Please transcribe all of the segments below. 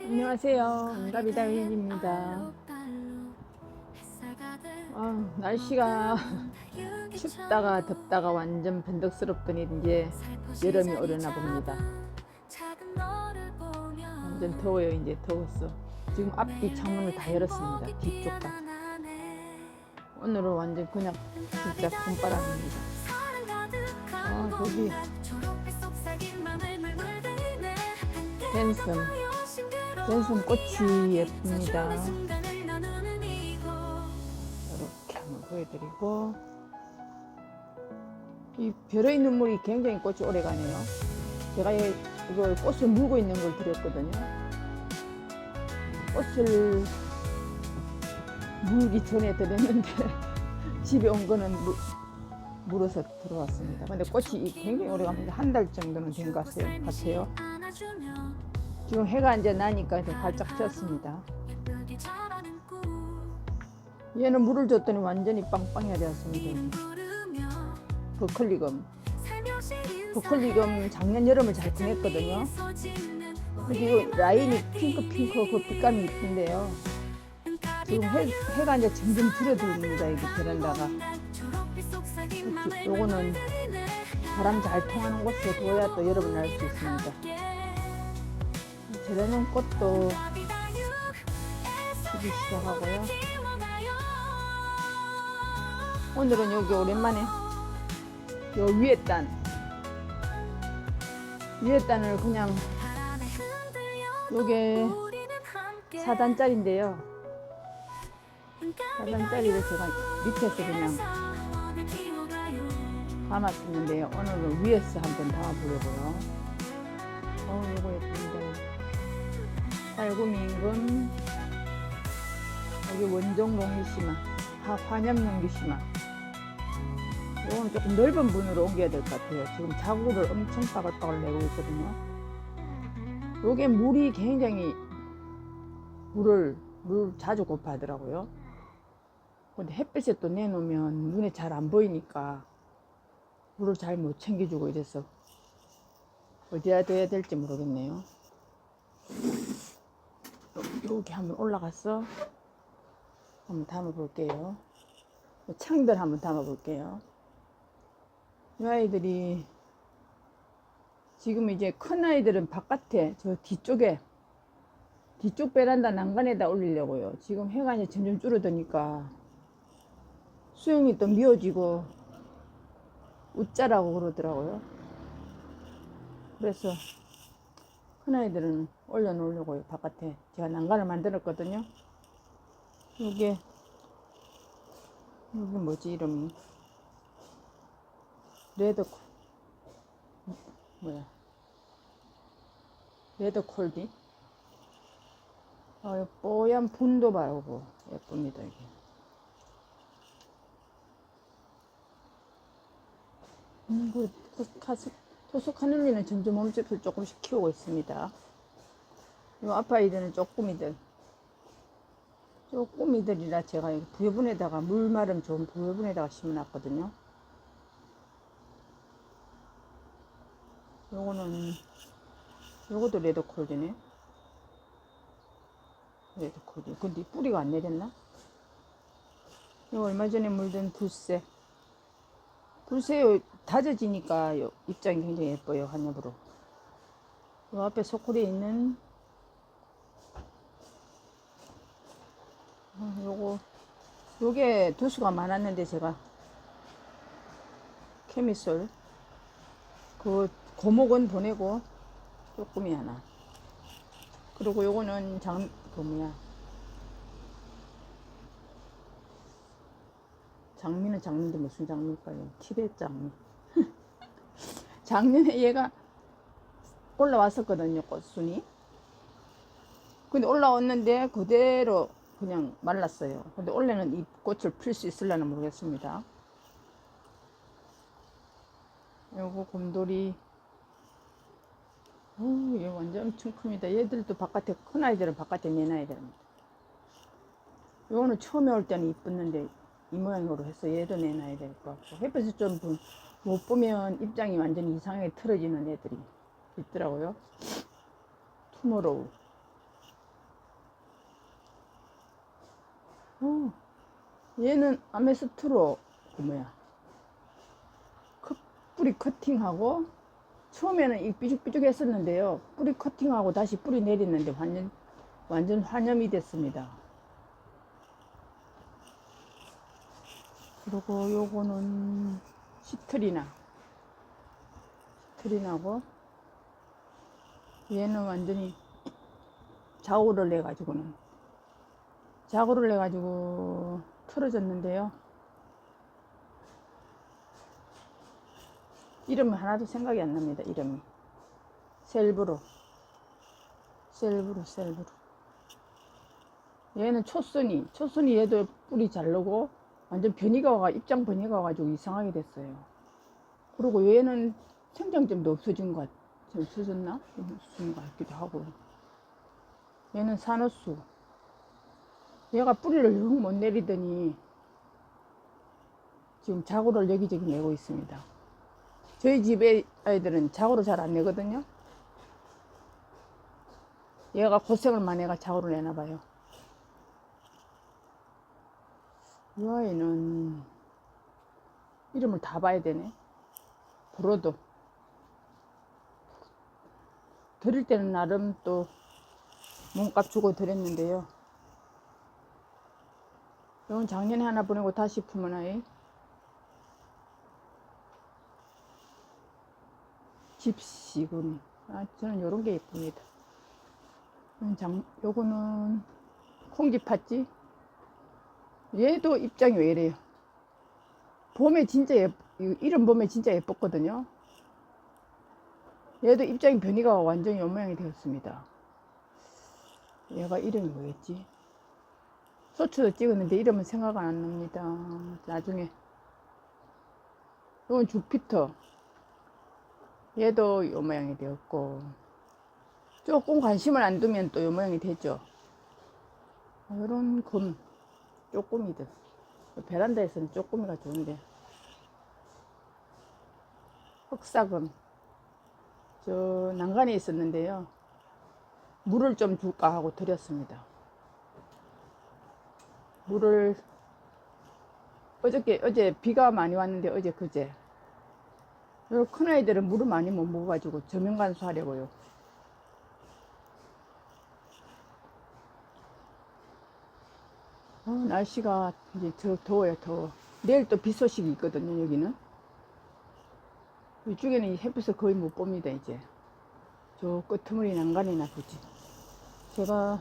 안녕하세요. 응답이다 윈입니다. 아, 날씨가 춥다가 덥다가 완전 변덕스럽더니 이제 여름이 오려나 봅니다. 완전 더워요. 이제 더웠어. 지금 앞뒤 창문을 다 열었습니다. 뒤쪽 다. 오늘은 완전 그냥 진짜 봄바람입니다. 아, 저기 댄섬. 댄섬 꽃이 예쁩니다. 이렇게 한번 보여드리고 이 별의 눈물이 굉장히 꽃이 오래 가네요. 제가 이- 이걸 꽃을 물고 있는 걸 드렸거든요. 꽃을 물기 전에 드렸는데 집에 온 거는 물, 물어서 들어왔습니다. 근데 꽃이 굉장히 오래 갑니다. 한 달 정도는 된 것 같아요. 같아요. 지금 해가 이제 나니까 이제 활짝 폈습니다. 얘는 물을 줬더니 완전히 빵빵해야 되었습니다. 버클리금. 버클리금 작년 여름을 잘 보냈거든요. 그리고 라인이 핑크 핑크 그 빛감이 이쁜데요. 지금 해, 해가 이제 점점 줄어듭니다. 여기 베란다가. 요거는 바람 잘 통하는 곳에 둬야 또 여름을 날 수 있습니다. 제라늄 꽃도 피기 시작하고요. 오늘은 여기 오랜만에 요 위에 단 위에 단을 그냥 요게 4단짜리인데요. 4단짜리를 제가 밑에서 그냥 담았었는데요. 오늘은 위에서 한번 담아보려고요. 어, 요거 예쁜데. 달구미금 여기 원종 롱기시마, 화- 환엽 롱기시마. 이건 조금 넓은 분으로 옮겨야 될 것 같아요. 지금 자구를 엄청 빠글빠글 내고 있거든요. 요게 물이 굉장히 물을 물 자주 고파하더라고요. 근데 햇빛에 또 내놓으면 눈에 잘 안 보이니까 물을 잘 못 챙겨주고 이래서 어디다 둬야 될지 모르겠네요. 요- 여기 한번 올라가서 한번 담아 볼게요. 창들 한번 담아 볼게요. 이 아이들이 지금 이제 큰 아이들은 바깥에 저 뒤쪽에 뒤쪽 베란다 난간에다 올리려고요. 지금 해가 이제 점점 줄어드니까 수영이 또 미어지고 웃자라고 그러더라고요. 그래서 큰 아이들은 올려놓으려고요 바깥에 제가 난간을 만들었거든요. 이게 이게 뭐지 이름이? 레드 콜. 뭐야? 레드 아, 이 뽀얀 분도 바르고 예쁩니다 이게. 음, 그, 그 가스 토속 하늘리는 점점 몸집을 조금씩 키우고 있습니다. 요 아파이들은 쪼꾸미들. 쪼꾸미들이라 제가 이 부여분에다가 물 마름 좋은 부여분에다가 심어놨거든요. 요거는, 요것도 레드콜드네. 레드콜드. 근데 뿌리가 안 내렸나? 요 얼마 전에 물든 불새. 불새요 다져지니까 요 입장이 굉장히 예뻐요 한엽으로 요 앞에 소쿠리에 있는 어, 요거 요게 두수가 많았는데 제가 케미솔 그 고목은 보내고 조금이 하나 그리고 요거는 장 그 뭐야 장미는 장미인데 무슨 장미일까요? 티벳 장미. 작년에 얘가 올라왔었거든요, 꽃순이. 근데 올라왔는데 그대로 그냥 말랐어요. 근데 올해는 이 꽃을 필 수 있을려나 모르겠습니다. 요거 곰돌이. 오, 얘 완전 엄청 큽니다. 얘들도 바깥에, 큰 아이들은 바깥에 내놔야 됩니다. 요거는 처음에 올 때는 이뻤는데 이 모양으로 해서 얘도 내놔야 될 것 같고 햇빛을 좀 못 보면 입장이 완전히 이상하게 틀어지는 애들이 있더라고요. 투모로우. 어, 얘는 아메스트로 그 뭐야. 컷- 뿌리 커팅하고 처음에는 이 삐죽삐죽 했었는데요. 뿌리 커팅하고 다시 뿌리 내리는데 완전 완전 환염이 됐습니다. 그리고 요거는 시트리나. 시트리나고 얘는 완전히 좌우를 내 가지고는 자고를 내가지고 틀어졌는데요. 이름은 하나도 생각이 안 납니다. 이름이 셀브로 셀브로 셀브로 얘는 초순이 초순이 얘도 뿌리 자르고 완전 변이가 와 입장 변이가 와가지고 이상하게 됐어요. 그리고 얘는 성장점도 없어진 것 같, 없어졌나? 없어진 것 같기도 하고 얘는 산호수 얘가 뿌리를 영 못 내리더니 지금 자고를 여기저기 내고 있습니다. 저희 집에 아이들은 자고를 잘 안 내거든요. 얘가 고생을 많이 해가 자고를 내나 봐요. 이 아이는 이름을 다 봐야 되네. 브로도. 드릴 때는 나름 또 몸값 주고 드렸는데요. 이건 작년에 하나 보내고 다시 품은 아이. 집시금. 아, 저는 요런 게 예쁩니다. 장, 요거는 콩집 팥지? 얘도 입장이 왜 이래요? 봄에 진짜 예, 이런 봄에 진짜 예뻤거든요. 얘도 입장이 변이가 완전히 요 모양이 되었습니다. 얘가 이름이 뭐였지? 소추도 찍었는데 이름은 생각 안 납니다. 나중에. 이건 주피터. 얘도 요 모양이 되었고. 조금 관심을 안 두면 또요 모양이 되죠. 이런 금. 쪼꼬미들. 베란다에서는 쪼꼬미가 좋은데. 흑사금. 저 난간에 있었는데요. 물을 좀 줄까 하고 드렸습니다. 물을 어저께 어제 비가 많이 왔는데 어제 그제 요큰 아이들은 물을 많이 못 먹어가지고 저명 간수하려고요. 어, 날씨가 이제 더 더워요 더워. 내일 또 비 소식이 있거든요 여기는. 이쪽에는 햇빛을 거의 못 봅니다 이제. 저 끄트머리 난간이나 보지. 제가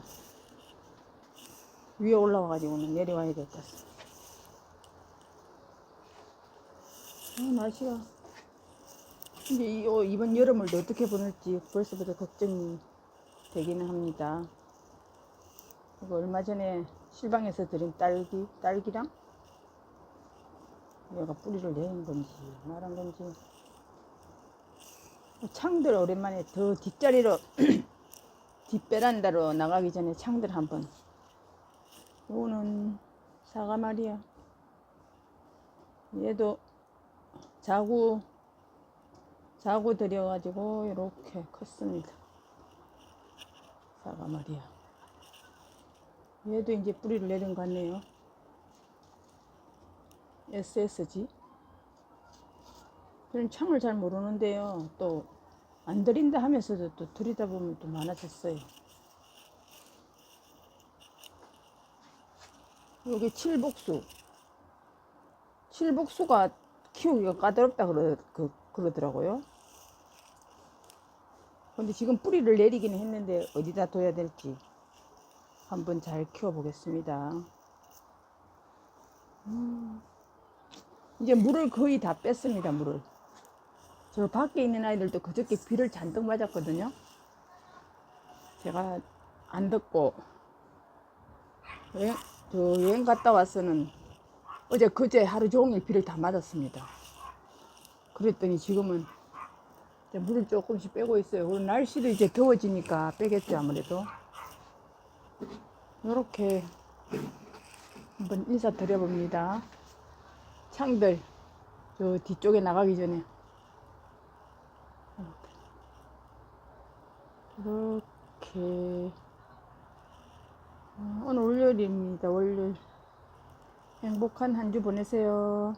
위에 올라와가지고는 내려와야 될 것 같습니다. 아, 날씨가. 이제 이, 어, 이번 여름을 어떻게 보낼지 벌써부터 걱정이 되기는 합니다. 이거 얼마 전에 실방에서 드린 딸기, 딸기랑 얘가 뿌리를 내는 건지 말한 건지 창들 오랜만에 더 뒷자리로 뒷베란다로 나가기 전에 창들 한번 요거는 사과 말이야. 얘도 자구 자구 들여가지고 이렇게 컸습니다. 사과 말이야. 얘도 이제 뿌리를 내린 것 같네요. SSG. 저는 창을 잘 모르는데요. 또 안 들인다 하면서도 또 들이다 보면 또 많아졌어요. 여기 칠복수. 칠복수가 키우기가 까다롭다 그러, 그, 그러더라고요. 근데 지금 뿌리를 내리기는 했는데 어디다 둬야 될지 한번 잘 키워보겠습니다. 음, 이제 물을 거의 다 뺐습니다, 물을. 저 밖에 있는 아이들도 그저께 비를 잔뜩 맞았거든요. 제가 안 듣고 여행, 저 여행 갔다 와서는 어제 그제 하루 종일 비를 다 맞았습니다. 그랬더니 지금은 물을 조금씩 빼고 있어요. 오늘 날씨도 이제 더워지니까 빼겠죠 아무래도. 이렇게 한번 인사 드려봅니다. 창들 저 뒤쪽에 나가기 전에 이렇게 오늘 월요일입니다. 월요일 행복한 한 주 보내세요.